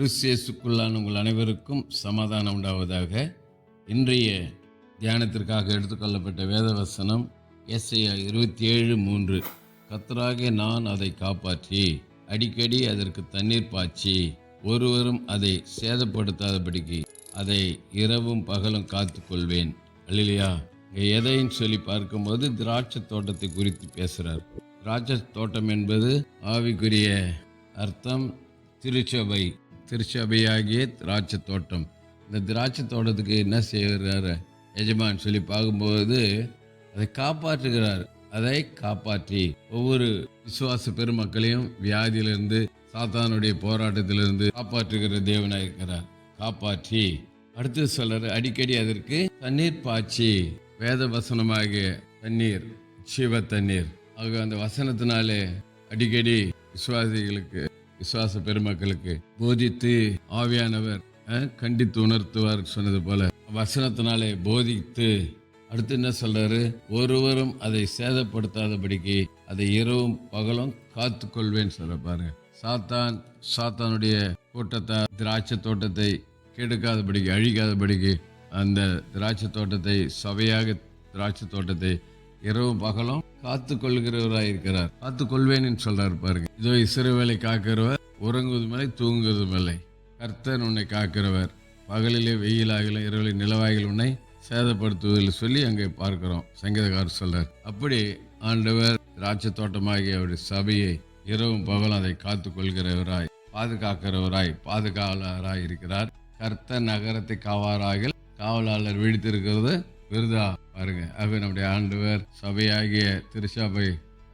கிறிஸ்தியேசுக்குள்ளான உங்கள் அனைவருக்கும் சமாதானம் உண்டாவதாக. இன்றைய தியானத்திற்காக எடுத்துக்கொள்ளப்பட்ட வேதவசனம் எஸ்ஐயா இருபத்தி ஏழு மூன்று. கத்தராக நான் அதை காப்பாற்றி அடிக்கடி அதற்கு தண்ணீர் பாய்ச்சி ஒருவரும் அதை சேதப்படுத்தாதபடிக்கு அதை இரவும் பகலும் காத்துக்கொள்வேன். அல்லையா எதையும் சொல்லி பார்க்கும்போது திராட்சை தோட்டத்தை குறித்து பேசுகிறார் திராட்சை தோட்டம் என்பது ஆவிக்குரிய அர்த்தம் திருச்சபை திருச்சபையாகிய திராட்சை தோட்டம் இந்த திராட்சை தோட்டத்துக்கு என்ன செய்கிறாரு? எஜமான் சொல்லி பார்க்கும்போது அதை காப்பாற்றுகிறார். அதை காப்பாற்றி. ஒவ்வொரு விசுவாச பெருமக்களையும் வியாதியிலிருந்து சாத்தானுடைய போராட்டத்திலிருந்து காப்பாற்றுகிற தேவனாக இருக்கிறார் காப்பாற்றி. அடுத்து சொல்றாரு அடிக்கடி அதற்கு தண்ணீர் பாய்ச்சி. வேத வசனமாகிய தண்ணீர் சிவ தண்ணீர். ஆக அந்த வசனத்தினாலே அடிக்கடி விசுவாசிகளுக்கு விசுவாச பெருமக்களுக்கு போதித்து ஆவியானவர் கண்டித்து உணர்த்துவார் சொன்னது போல. வசனத்தினாலே போதித்து அடுத்து என்ன சொல்றாரு? ஒருவரும் அதை சேதப்படுத்தாதபடிக்கு அதை இரவும் பகலும் காத்து கொள்வேன்னு சொல்ற பாருங்க. சாத்தான் சாத்தானுடைய கூட்டத்தை திராட்சை தோட்டத்தை கெடுக்காதபடிக்கு அழிக்காதபடிக்கு அந்த திராட்சை தோட்டத்தை சபையாக திராட்சை தோட்டத்தை இரவும் பகலும் காத்து கொள்கிறவராயிருக்கிறார் காத்து கொள்வேன்னு சொல்றாரு பாருங்க. இதோ இசிறுவேலை காக்கிறவர் உறங்குவதும் இல்லை தூங்குவதும் இல்லை கர்த்தர் உன்னை காக்கிறவர். பகலிலே வெயிலாகல இரவில் நிலவாயில் உன்னை சேதப்படுத்துவதில் சொல்லி அங்கே பார்க்கிறோம். சங்கீதக்காரர் சொல்றார் அப்படி ஆண்டவர் திராட்சை தோட்டமாகிய அவருடைய சபையை இரவும் பகலும் அதை காத்து கொள்கிறவராய் பாதுகாக்கிறவராய் பாதுகாவலராய் இருக்கிறார் கர்த்த நகரத்தை காவாராக காவலாளர் விழித்திருக்கிறது. விருதா பாருங்க. ஆகவே நம்முடைய ஆண்டவர் சபையாகிய திருச்சபை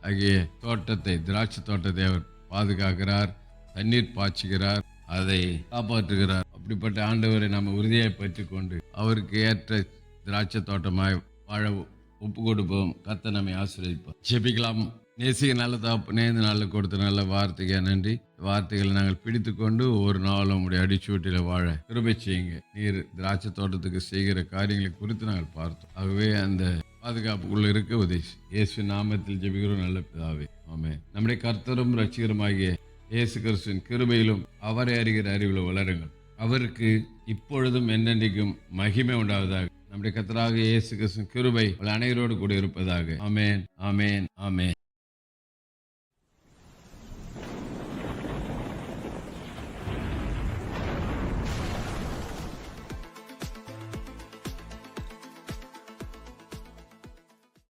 ஆகிய தோட்டத்தை திராட்சை தோட்டத்தை அவர் பாதுகாக்கிறார் தண்ணீர் பாய்ச்சுகிறார் அதை காப்பாற்றுகிறார். அப்படிப்பட்ட ஆண்டவரை நம்ம உறுதியாக பற்றி கொண்டு அவருக்கு ஏற்ற திராட்சை தோட்டமாய் வாழ ஒப்பு கொடுப்போம். கத்த நம்மை ஆசிரியப்போம் ஜெபிக்கலாம். நேசிக்க நல்ல தாப்பு நேர்ந்த நாளில் கொடுத்த நல்ல வார்த்தைக்கு நன்றி. வார்த்தைகளை நாங்கள் பிடித்து கொண்டு ஒவ்வொரு நாளும் உடைய அடிச்சூட்டில் வாழ கிருபை செய்யுங்க. நீர் திராட்சை தோட்டத்துக்கு செய்கிற காரியங்களை குறித்து நாங்கள் பார்த்தோம். ஆகவே அந்த பாதுகாப்புக்குள்ள இருக்க உதவி இயேசு நாமத்தில் ஜெபிக்கிறோம் நல்ல பிதாவே. ஆமே நம்முடைய கர்த்தரும் ரட்சிகருமாகிய இயேசு கிறிஸ்துவின் கிருபையிலும் அவரை அறிகிற அறிவில் வளருங்கள். அவருக்கு இப்பொழுதும் என்னென்றைக்கும் மகிமை உண்டாவதாக. நம்முடைய கத்தராக இயேசு கிறிஸ்துவின் கிருபை அனைவரோடு கூட இருப்பதாக. ஆமேன் ஆமேன் ஆமேன்.